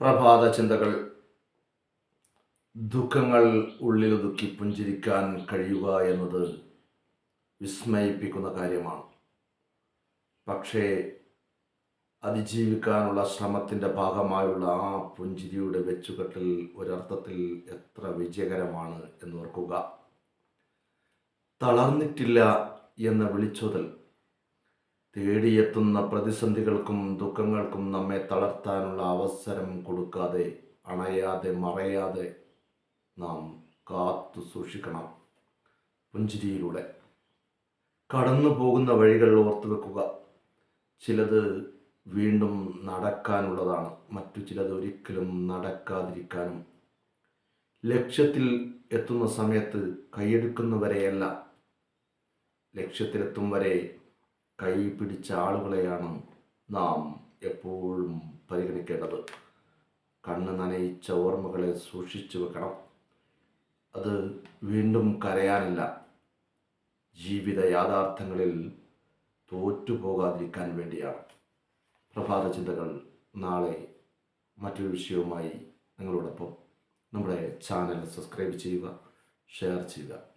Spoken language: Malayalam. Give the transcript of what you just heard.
പ്രഭാത ചിന്തകൾ ദുഃഖങ്ങൾ ഉള്ളിലൊതുക്കി പുഞ്ചിരിക്കാൻ കഴിയുക എന്നത് വിസ്മയിപ്പിക്കുന്ന കാര്യമാണ്. പക്ഷേ അതിജീവിക്കാനുള്ള ശ്രമത്തിന്റെ ഭാഗമായുള്ള ആ പുഞ്ചിരിയുടെ വെച്ചുകെട്ടൽ ഒരർത്ഥത്തിൽ എത്ര വിജയകരമാണ് എന്നോർക്കുക തളർന്നിട്ടില്ല എന്ന വിളിച്ചോതൽ തേടിയെത്തുന്ന പ്രതിസന്ധികൾക്കും ദുഃഖങ്ങൾക്കും നമ്മെ തളർത്താനുള്ള അവസരം കൊടുക്കാതെ അണയാതെ മറയാതെ നാം കാത്തു സൂക്ഷിക്കണം. പുഞ്ചിരിയിലൂടെ. കടന്നു പോകുന്ന വഴികൾ ഓർത്തു വെക്കുക. ചിലത് വീണ്ടും നടക്കാനുള്ളതാണ്. മറ്റു ചിലത് ഒരിക്കലും നടക്കാതിരിക്കാനും. ലക്ഷ്യത്തിൽ എത്തുന്ന സമയത്ത് കൈയെടുക്കുന്നവരെയല്ല. ലക്ഷ്യത്തിലെത്തും വരെ കൈ പിടിച്ച ആളുകളെയാണ് നാം എപ്പോഴും പരിഗണിക്കേണ്ടത്. കണ്ണ് നനയിച്ച ഓർമ്മകളെ സൂക്ഷിച്ചു വെക്കണം. അത് വീണ്ടും കരയാനില്ല. ജീവിത യാഥാർത്ഥ്യങ്ങളിൽ തോറ്റുപോകാതിരിക്കാൻ വേണ്ടിയാണ്. പ്രഭാത ചിന്തകൾ നാളെ മറ്റൊരു വിഷയവുമായി നിങ്ങളോടൊപ്പം. നമ്മുടെ ചാനൽ സബ്സ്ക്രൈബ് ചെയ്യുക ഷെയർ ചെയ്യുക.